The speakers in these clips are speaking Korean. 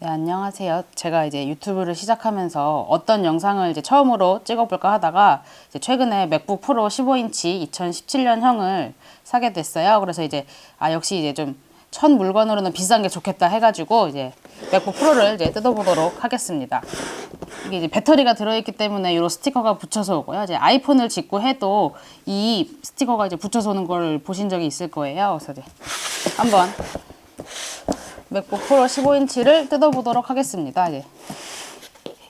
네, 안녕하세요. 제가 이제 유튜브를 시작하면서 어떤 영상을 이제 처음으로 찍어볼까 하다가 이제 최근에 맥북 프로 15인치 2017년형을 사게 됐어요. 그래서 이제 아 역시 이제 좀 첫 물건으로는 비싼 게 좋겠다 해가지고 이제 맥북 프로를 이제 뜯어보도록 하겠습니다. 이게 이제 배터리가 들어있기 때문에 이런 스티커가 붙여서 오고요. 이제 아이폰을 짓고 해도 이 스티커가 이제 붙여서 오는 걸 보신 적이 있을 거예요. 그래서 이제 한번 맥북 프로 15인치를 뜯어보도록 하겠습니다. 이제,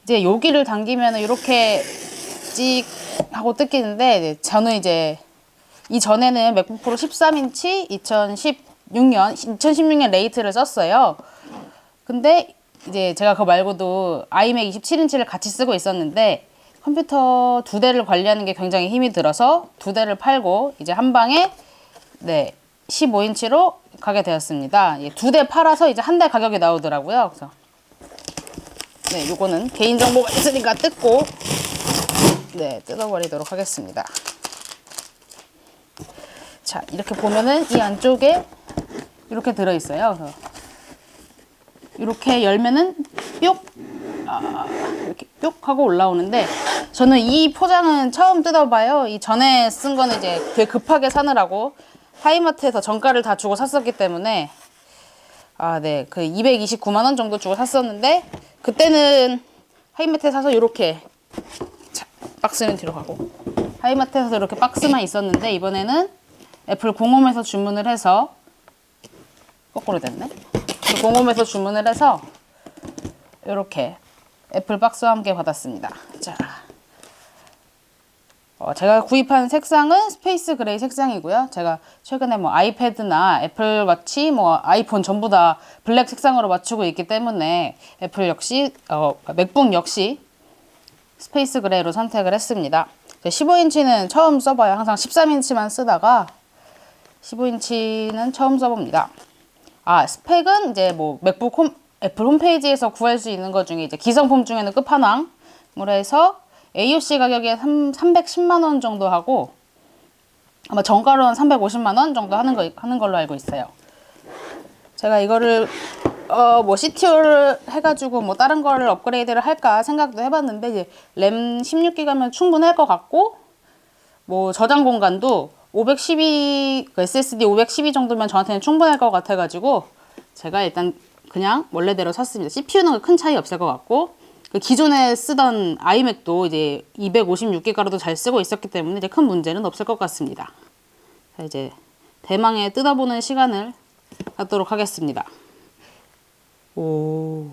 이제 여기를 당기면 이렇게 찍 하고 뜯기는데 이제 저는 이제 이전에는 맥북 프로 13인치 2016년 2016년 레이트를 썼어요. 근데 이제 제가 그거 말고도 아이맥 27인치를 같이 쓰고 있었는데 컴퓨터 두 대를 관리하는 게 굉장히 힘이 들어서 두 대를 팔고 이제 한 방에 네 15인치로 가게 되었습니다. 두대 팔아서 이제 한 대 가격이 나오더라고요. 그래서 네, 요거는 개인 정보가 있으니까 뜯고 네, 뜯어버리도록 하겠습니다. 자, 이렇게 보면은 이 안쪽에 이렇게 들어 있어요. 그래서 이렇게 열면은 뿅 아, 이렇게 뿅 하고 올라오는데 저는 이 포장은 처음 뜯어봐요. 이 전에 쓴 거는 이제 되게 급하게 사느라고 하이마트에서 정가를 다 주고 샀었기 때문에 아, 네. 그 229만 원 정도 주고 샀었는데 그때는 하이마트에 사서 이렇게 자, 박스는 뒤로 가고 하이마트에서 이렇게 박스만 있었는데 이번에는 애플 공홈에서 주문을 해서 거꾸로 됐네. 공홈에서 주문을 해서 이렇게 애플 박스와 함께 받았습니다. 자. 어, 제가 구입한 색상은 스페이스 그레이 색상이고요. 제가 최근에 뭐 아이패드나 애플워치, 뭐 아이폰 전부 다 블랙 색상으로 맞추고 있기 때문에 애플 역시, 어, 맥북 역시 스페이스 그레이로 선택을 했습니다. 15인치는 처음 써봐요. 항상 13인치만 쓰다가 15인치는 처음 써봅니다. 아, 스펙은 이제 뭐 맥북 홈, 애플 홈페이지에서 구할 수 있는 것 중에 이제 기성품 중에는 끝판왕으로 해서 AUC 가격이 3, 310만 원 정도 하고 아마 정가로는 350만 원 정도 하는 거 하는 걸로 알고 있어요. 제가 이거를 어 뭐 CTO를 해가지고 뭐 다른 거를 업그레이드를 할까 생각도 해봤는데 이제 램 16기가면 충분할 것 같고 뭐 저장 공간도 512 SSD 512 정도면 저한테는 충분할 것 같아가지고 제가 일단 그냥 원래대로 샀습니다. CPU는 큰 차이 없을 것 같고 그 기존에 쓰던 아이맥도 이제 256기가로도 잘 쓰고 있었기 때문에 이제 큰 문제는 없을 것 같습니다. 자, 이제 대망의 뜯어보는 시간을 갖도록 하겠습니다. 오.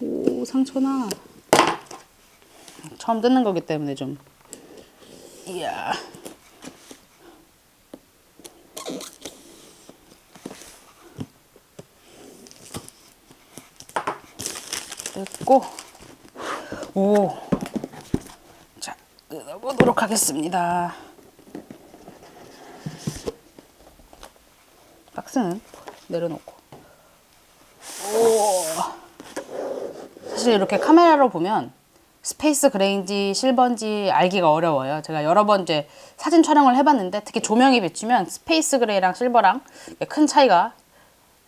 오, 상처나. 처음 뜯는 거기 때문에 좀. 이야. 뜯고 오. 자, 뜯어보도록 하겠습니다. 박스는 내려놓고. 오. 사실 이렇게 카메라로 보면 스페이스 그레인지 실버인지 알기가 어려워요. 제가 여러 번 이제 사진 촬영을 해봤는데 특히 조명이 비추면 스페이스 그레이랑 실버랑 큰 차이가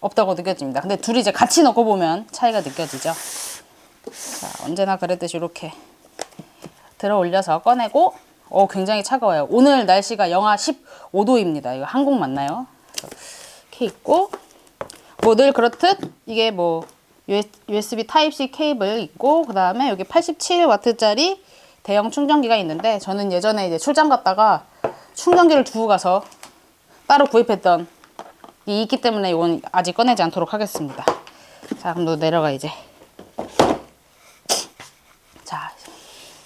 없다고 느껴집니다. 근데 둘이 이제 같이 넣고 보면 차이가 느껴지죠. 자, 언제나 그랬듯이 이렇게 들어 올려서 꺼내고 어, 굉장히 차가워요. 오늘 날씨가 영하 15도입니다. 이거 한국 맞나요? 이렇게 있고 뭐 늘 그렇듯 이게 뭐 USB 타입C 케이블 있고 그 다음에 여기 87W짜리 대형 충전기가 있는데 저는 예전에 이제 출장 갔다가 충전기를 두고 가서 따로 구입했던 이 있기 때문에 이건 아직 꺼내지 않도록 하겠습니다. 자 그럼 너 내려가 이제. 자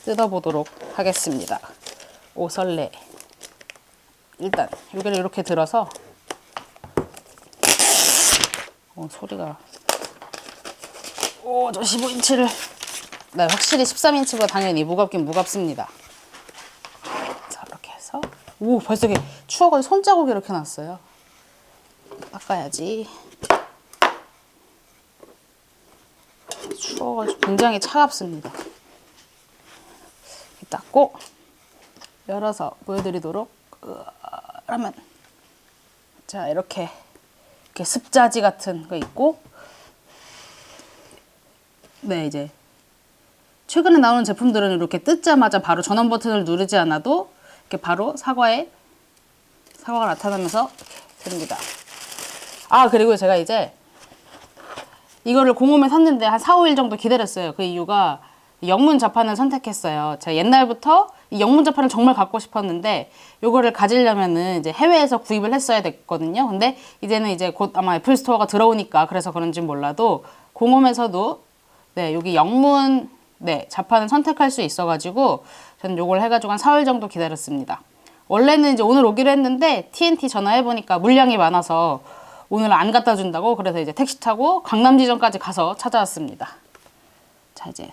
뜯어보도록 하겠습니다. 오 설레. 일단 여기를 이렇게 들어서 오 소리가 오, 저 15인치를. 네, 확실히 13인치보다 당연히 무겁긴 무겁습니다. 자, 이렇게 해서. 오, 벌써 이게 추워가지고 손자국이 이렇게 났어요. 닦아야지. 추워가지고 굉장히 차갑습니다. 닦고, 열어서 보여드리도록 하면. 자. 이렇게 이렇게 습자지 같은 거 있고 네 이제 최근에 나오는 제품들은 이렇게 뜯자마자 바로 전원 버튼을 누르지 않아도 이렇게 바로 사과에 사과가 나타나면서 됩니다. 아 그리고 제가 이제 이거를 공홈에 샀는데 한 4, 5일 정도 기다렸어요. 그 이유가 영문 자판을 선택했어요. 제가 옛날부터 이 영문 자판을 정말 갖고 싶었는데 요거를 가지려면은 이제 해외에서 구입을 했어야 됐거든요. 근데 이제는 이제 곧 아마 애플 스토어가 들어오니까 그래서 그런지 몰라도 공홈에서도 네, 여기 영문 네, 자판을 선택할 수 있어 가지고 저는 요걸 해 가지고 한 4일 정도 기다렸습니다. 원래는 이제 오늘 오기로 했는데 TNT 전화해 보니까 물량이 많아서 오늘 안 갖다 준다고 그래서 이제 택시 타고 강남 지점까지 가서 찾아왔습니다. 자 이제